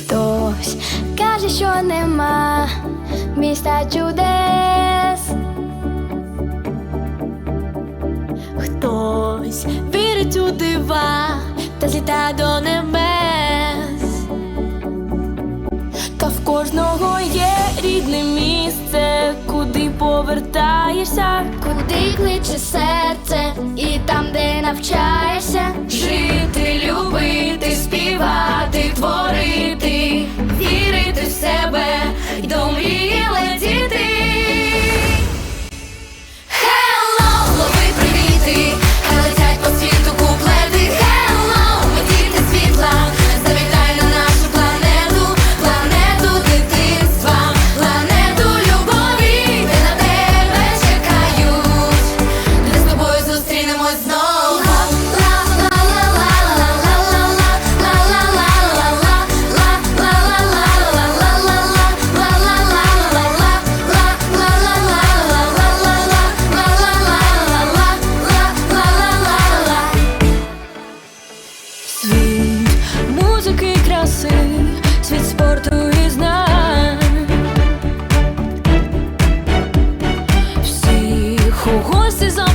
Хтось каже, що нема міста чудес. Хтось вірить у дива та зліта до небес. Та в кожного є рідне місце, куди повертаєшся, куди кличе серце, і там, де навчаєшся. И краси, світ спорту і знань Всіх у гості за.